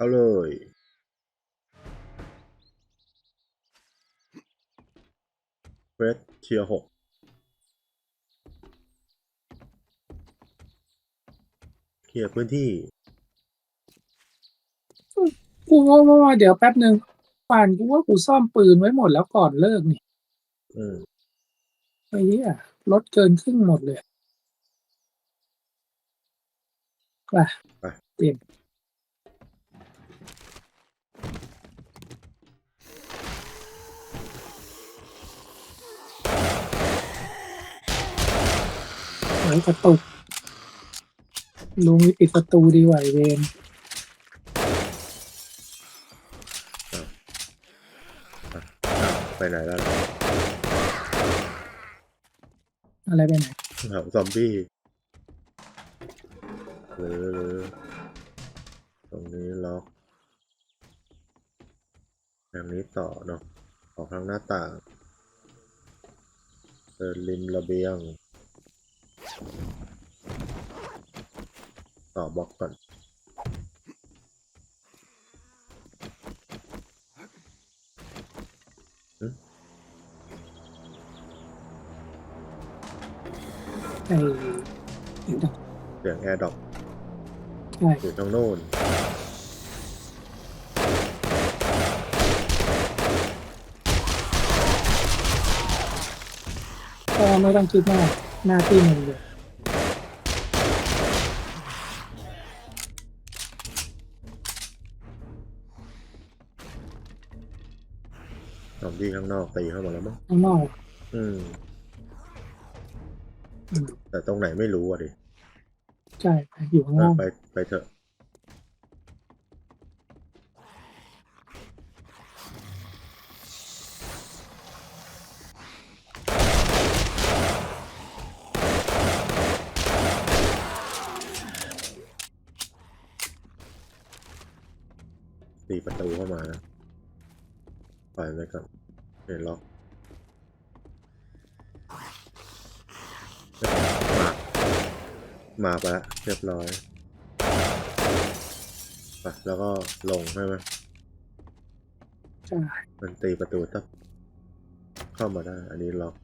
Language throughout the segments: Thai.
เข้าเลยเฟสเทียหกเคลียร์พื้นที่ กูว่าว่าเดี๋ยวแป๊บหนึ่งป่านกูว่ากูซ่อมปืนไว้หมดแล้วก่อนเลิกนี่อืมไอ้เหี้ยลดเกินครึ่งหมดเลยไปเปลี่ ยนเฮ้ยกระตุกลุงนี่ปิดประตูดีกว่าไอ้เวนอะไปไหนแล้วล่ะอะไรไปไหนเผาซอมบี้หรือหรือตรงนี้ล็อกทางนี้ต่อเนาะออกทางหน้าต่างเดินริมระเบียง ต่อบล็อกก่อนไอ้ไอ้ดอกเสียงแอร์ดรอปใช่อยู่ตรงโน้นก็ไม่ต้องคิดมากหน้าที่มันเลย ซอมบี้ข้างนอกตีเข้ามาแล้วมั้งข้างนอกอืมอืมแต่ตรงไหนไม่รู้อะดิ ใช่ อยู่ข้างเอนออก ไปไปเถอะ ตีประตูเข้ามานะปล่อยไปก่อนเดี๋ยวล็อกมา มา ไปแล้วเรียบร้อยไปแล้วก็ลงใช่ไหมใช่มันตีประตูตับเข้ามาได้ อันนี้ล็อก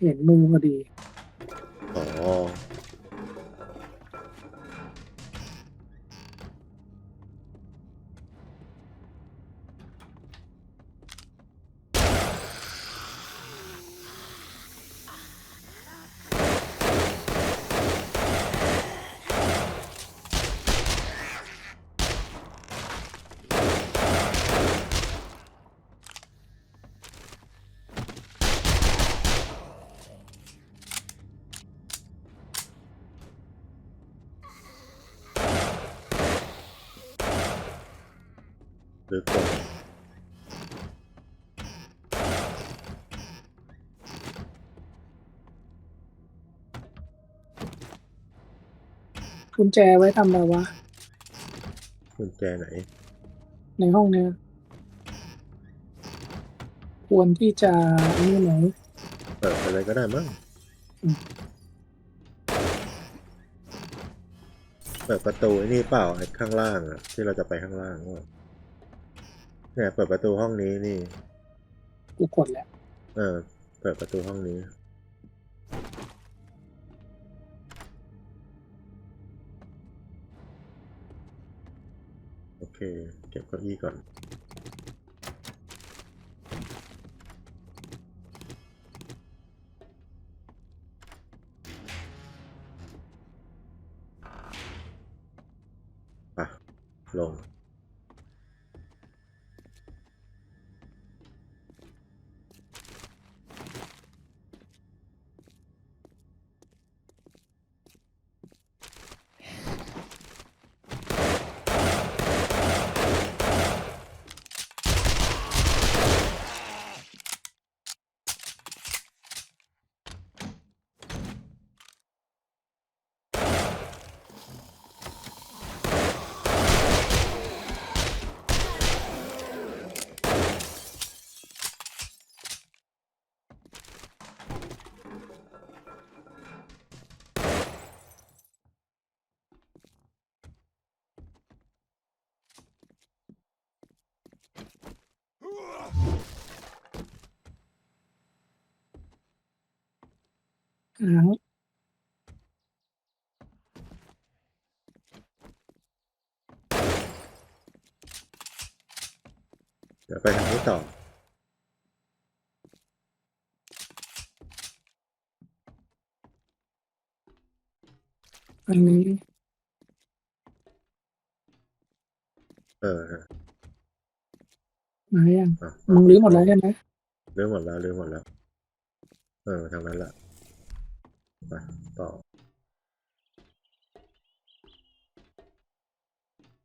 เห็นมือพอดี อ๋อ กุญแจไว้ทำอะไรวะ กุญแจไหน ในห้องเนี้ยควรที่จะนี่ไหมเปิดไปเลยก็ได้มั้งอืมเปิดประตูไอ้นี่เปล่าไอ้ข้างล่างอะที่เราจะไปข้างล่างว่าเนี่ยเปิดประตูห้องนี้นี่ กูกดแล้ว เออ เปิดประตูห้องนี้ เคเก็บเก้าอี้ Đấy. Dạ, quay hàng hút Ừ. Còn mình มายังอะมึงรื้อหมดแล้วใช่ไหมรื้อหมดแล้วรื้อหมดแล้ว เออทางนั้นแหละไปต่อ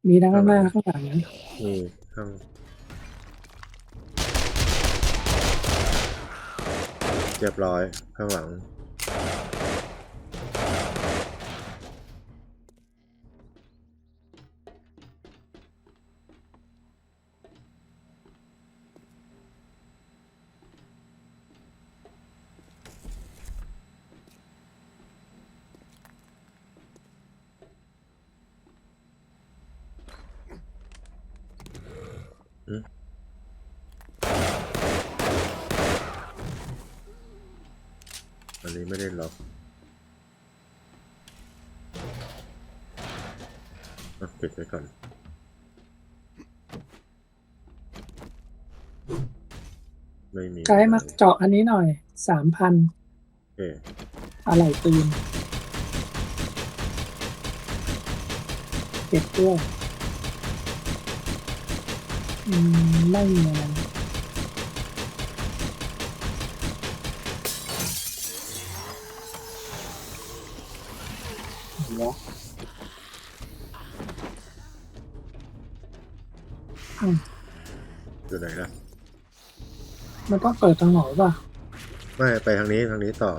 มีทั้งข้างหน้าข้างหลังนะมีข้างเรียบร้อยข้างหลัง นนี้ไม่ได้ล็อกอะปิดไว้ก่อนไม่มีไกด์มาเจาะอันนี้หน่อยสามพันโอเคอะไรปืนเก็บด้วยอืมไม่มีอะไร อืม อยู่ไหนล่ะมันต้องเปิดทางไหนป่ะไม่ไปทางนี้ทางนี้ต่อ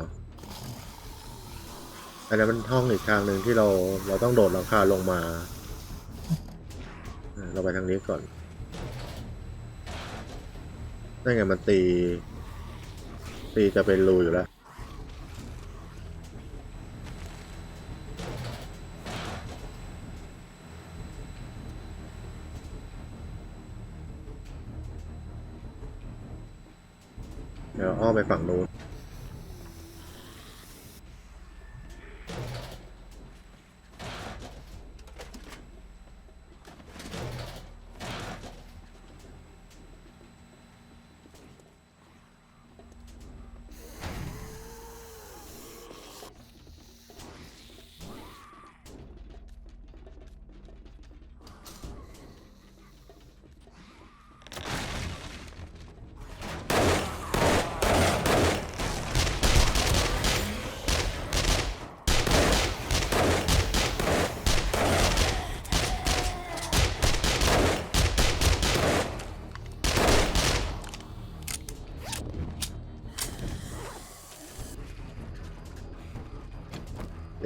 อันนั้นมันห้องอีกทางหนึ่งที่เราเราต้องโดดหลังคาลงมาเออเราไปทางนี้ก่อนนั่นไงมันตี ตีจะเป็นรูอยู่แล้ว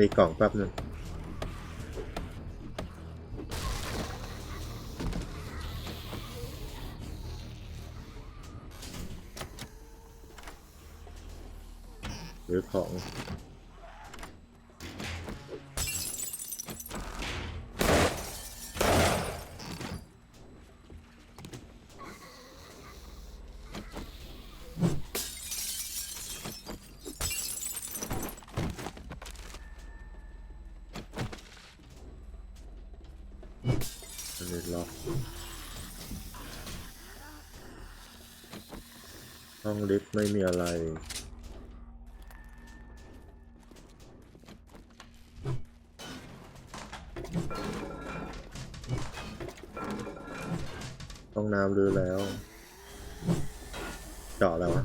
ไอ้กล่องแป๊บนึง ห้องลิฟต์ไม่มีอะไร ห้องน้ำรื้อแล้วเจาะแล้ววะ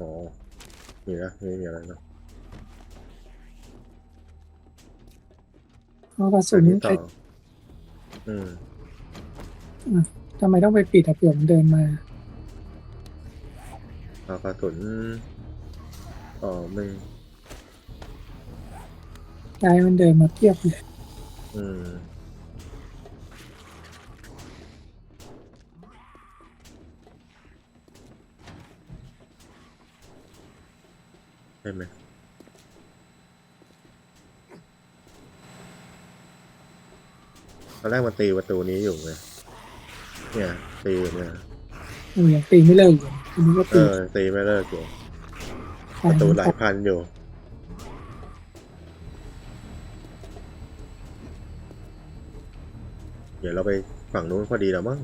อ๋อมีนะไม่มีอะไรเนอะเอากระสุนอันนี้ไปต่ออืม ทำไมต้องไปปิดอะเผื่อมันเดินมาเอา กระสุนอ๋อไม่กายมันเดินมาเทียบเลยอืมใช่ไหมตอนแรกมันตีประตูนี้อยู่ไงเนี่ยตีอยู่เนี่ยอืม ยังตีไม่เลิกเลยทีนี้ก็เอตีอตีไม่เลิกอยู่ประตูหลายพันอยู่เดี๋ยวเราไปฝั่งนู้นพอดีแล้วมั้ง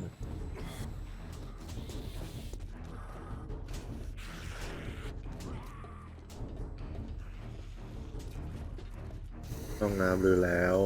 ห้องน้ำลือแล้ว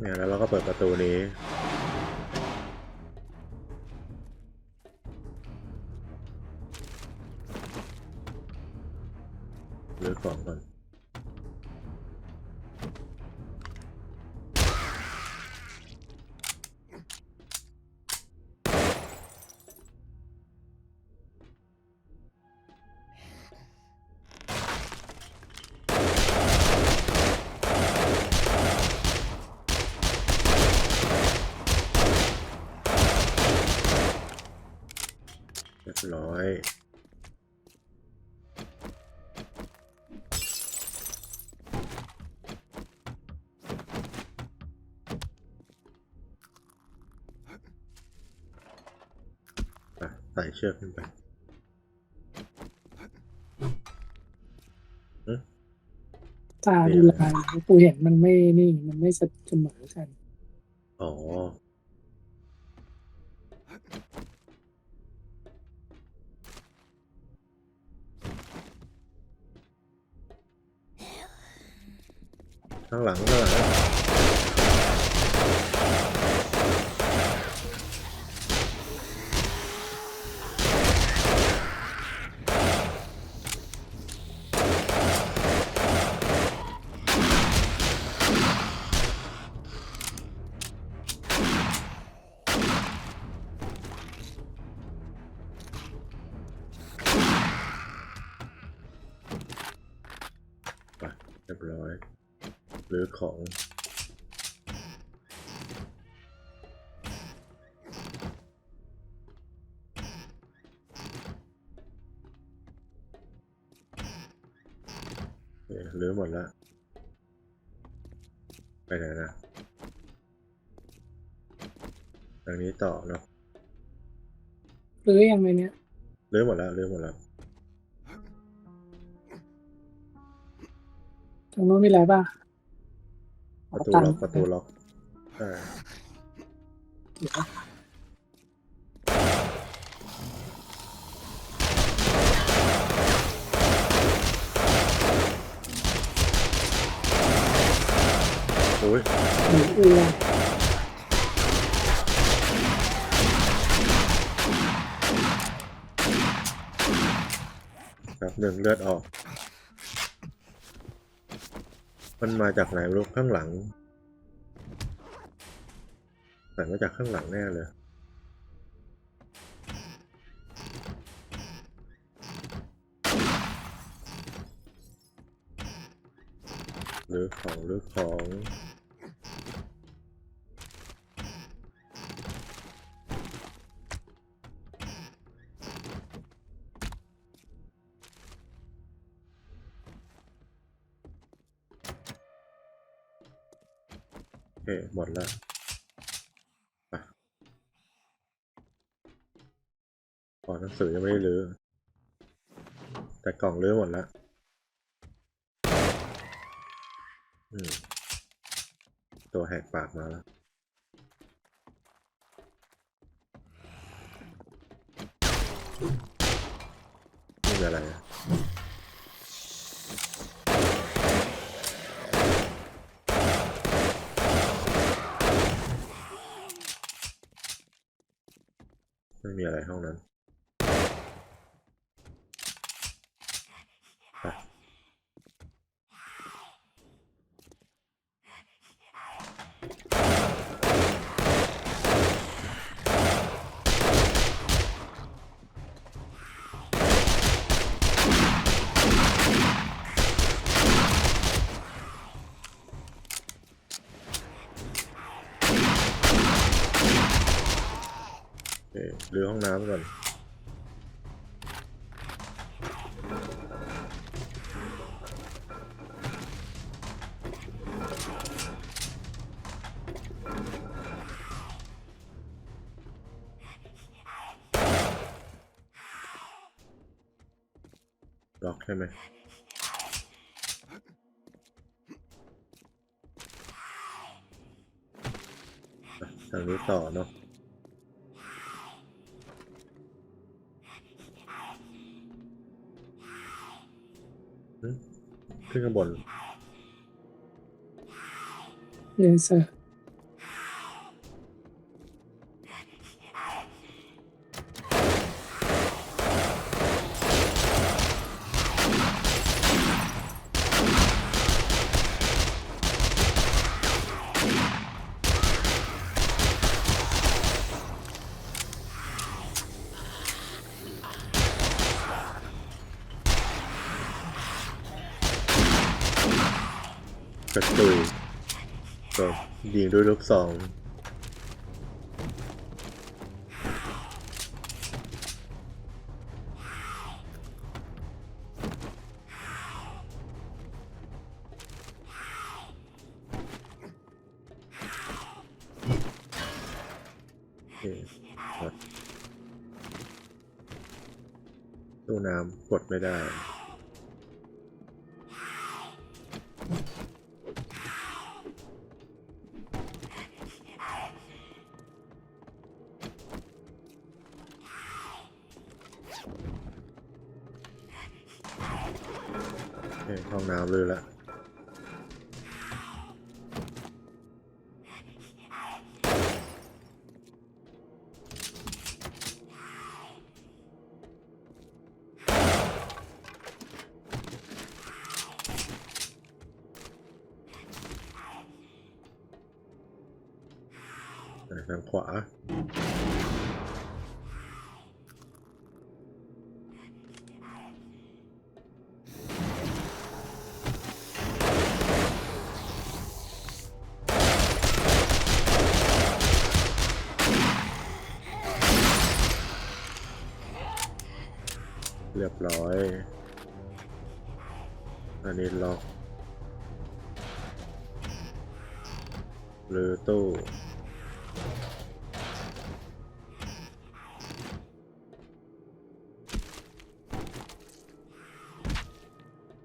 เนี่ยแล้วเราก็เปิดประตูนี้ ชือกขึ้นไปตาดูลายกูเห็นมันไม่นี่มันไม่เสมอกัน อ๋อ ข้างหลังข้างหลัง ของโอเคหรือหมดแล้วไปไหนนะทางนี้ต่อเนาะหรือยังไงเนี้ยหรือหมดแล้วหรือหมดแล้วตรงนู้นมีอะไรบ้าง ประตูตังล็อกค์ประตูล็อกใช่เดี๋ยวโอ้ยหมูอ้วนครับหนึ่งเลือดออก มันมาจากไหนรู้ข้างหลังแต่มาจากข้างหลังแน่เลยหรือของหรือของ สือยังไม่ได้รื้อแต่กล่องรื้อหมดแล้วตัวแหกปากมาแล้วนี่อะไรไม่มีอะไรห้องนั้นำก่อนล็อกใช่ไหมอะทางนี้ต่อเนาะ อืม ขึ้นข้างบนเล เซอร์กระตุยก็ยิงด้วยลูกซองโอเคครับตู้น้ำกดไม่ได้ อะท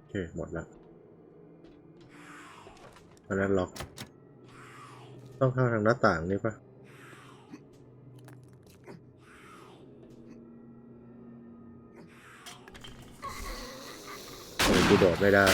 เคหมดละอันนั้นล็อก ต้องเข้าทางหน้าต่างนี่ปะโอ้ยกูโดดไม่ได้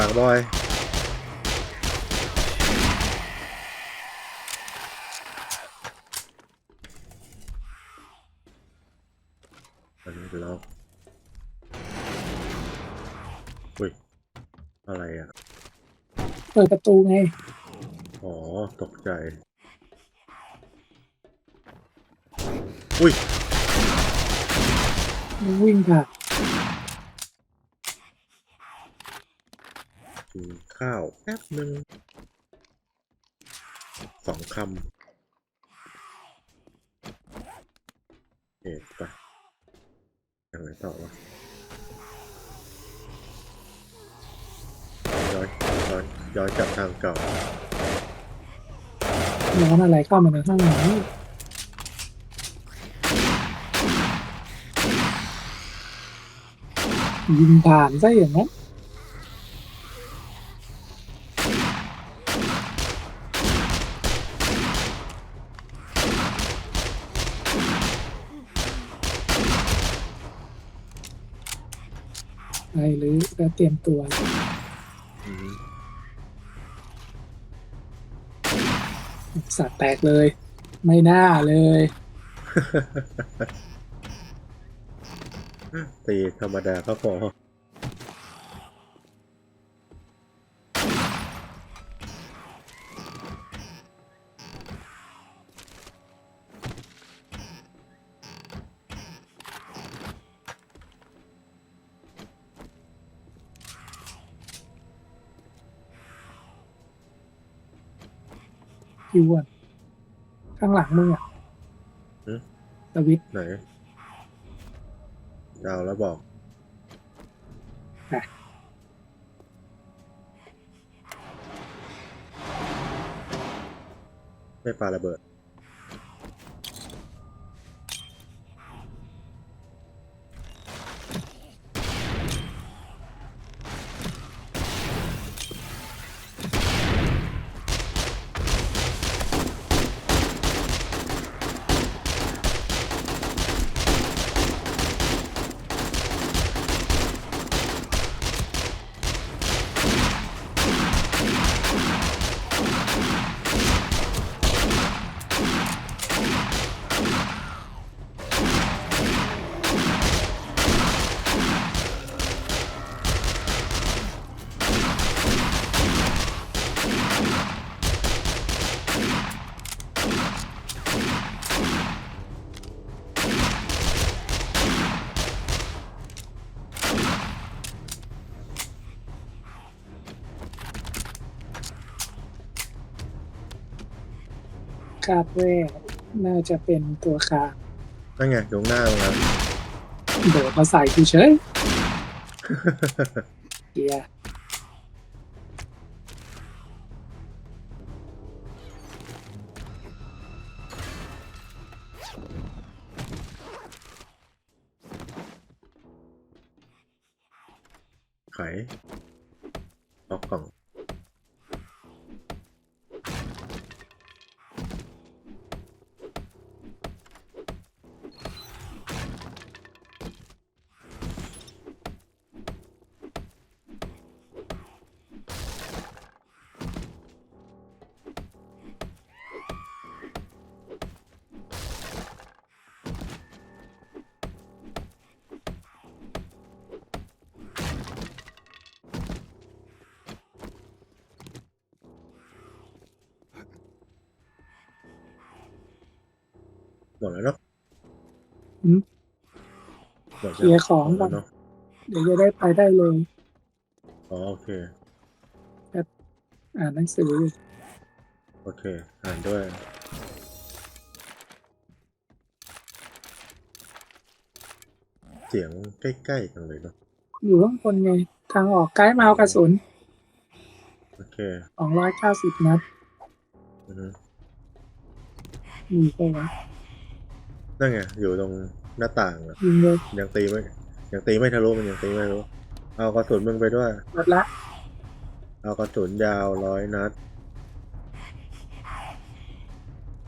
หลังบอย อันนี้เป็นล็าอุ้ย อะไรอะ เปิดประตูไง อ๋อ ตกใจ อุ้ย วิ่งค่ะ กินข้าวแป๊บหนึ่งสองคำเอ็ดไปยังไงต่อวะย้อนย้อนย้อนกลับทางเก่าย้อนอะไรเข้ามาในห้องนี้ยิงผ่านซะอย่างนั้นไปหรือแล้ว เตรียมตัว สัตว์แตกเลย ไม่น่าเลยตีธรรมดาก็พอ พี่อ้วนข้างหลังมึงอะหือ สวิตช์ไหนดาวแล้วบอกอะไม่ปาระเบิด คาดว่าน่าจะเป็นตัวคานั่นไงดวงหน้ามึงครับเดี๋ยวมาใส่กูเฉย เกียร์ หมดแล้วเนาะหมดเคลียร์ของหมก่อดนแล้วเนาะเดี๋ยวจะได้ไปได้เลย อ๋อโอเค อ่านหนังสือโอเค อ่านด้วย เสียงใกล้ๆกันเลยเนาะอยู่ข้างบนไง ทางออกไกด์มาเอากระสุนโอเคสองร้อยเก้าสิบนัดอือฮึมีไปวะ นั่นไงอยู่ตรงหน้าต่างอะยิงเลยยังตีไม่ยังตีไม่ทะลุมันยังตีไม่ทะลุเอากระสุนมึงไปด้วย หมดละเอากระสุนยาวร้อยนัด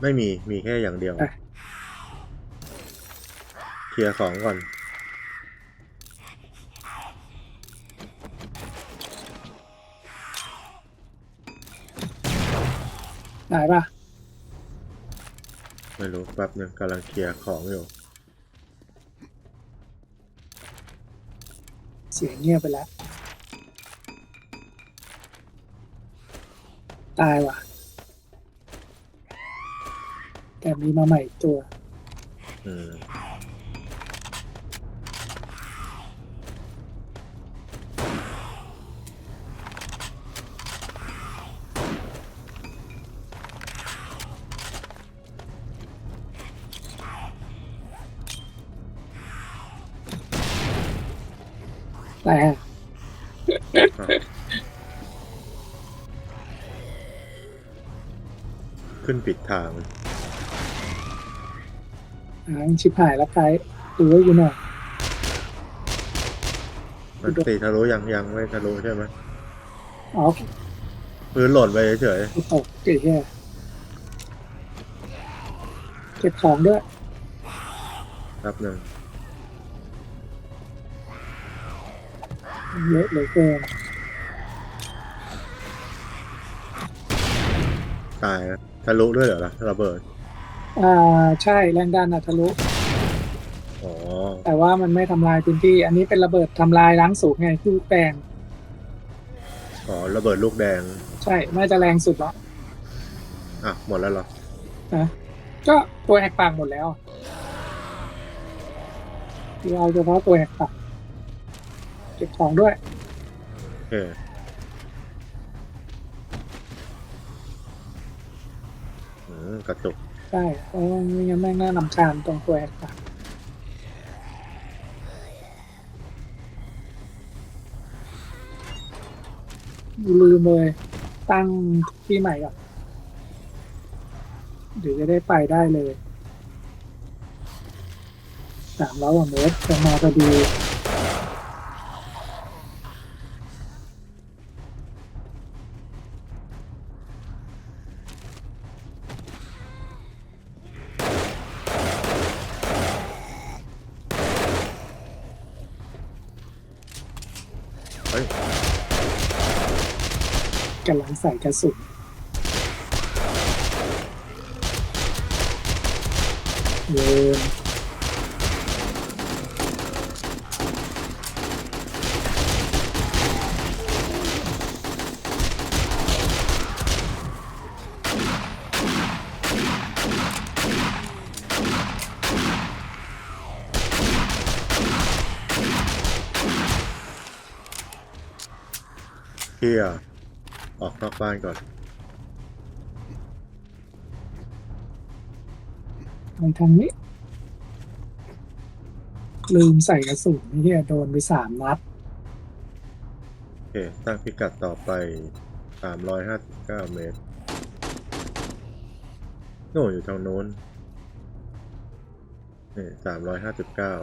ไม่มีมีแค่อย่างเดียวเคลียร์ของก่อนได้ปะ ไม่รู้แป๊บนึงกำลังเคลียร์ของอยู่ เสียงเงียบไปแล้ว ตายว่ะ แต่มีมาใหม่อีกตัว อืม ขึ้นปิดทางหางชิบหายแล้วไกด์ดูไว้อยู่หน่อยมันตีทะลุยังยังไม่ทะลุใช่ไหมอ๋อพื้นหล่นไปเฉยกูตกเก๋แค่เก็บของด้วยๆครับหนึ่งเยอะเหลือเกิน ตายนะ ทะลุด้วยเหรอล่ะระเบิด อ่าใช่แรงดันอะทะลุ อ๋อ แต่ว่ามันไม่ทำลายพื้นที่ อันนี้เป็นระเบิดทำลายล้างสูงไงคือแปลงอ๋อระเบิดลูกแดง ใช่น่าจะแรงสุดแล้วอะ หมดแล้วเหรอ นะก็ตัวแหกปากหมดแล้วเราเอาเฉพาะตัวแหกปากเก็บของด้วยโอเคอื กระตุกใช่เพราะไม่งั้นแม่งน่านำคาญตรงตัวแหกปากลืมเลย ตั้งที่ใหม่ก่อนเดี๋ยวจะได้ไปได้เลยสามร้อยกว่าเมตรจะมาพอดี ใส่กระสุนเยินเคลียร์ ออกนอกบ้านก่อน ทางทางนี้ ลืมใส่กระสุนนี่ที่โดนไปสามนัด โอเค ตั้งพิกัดต่อไปสามร้อยห้าสิบเก้าเมตร โน่อยู่ทางโน้นนี่สามร้อยห้าสิบเก้า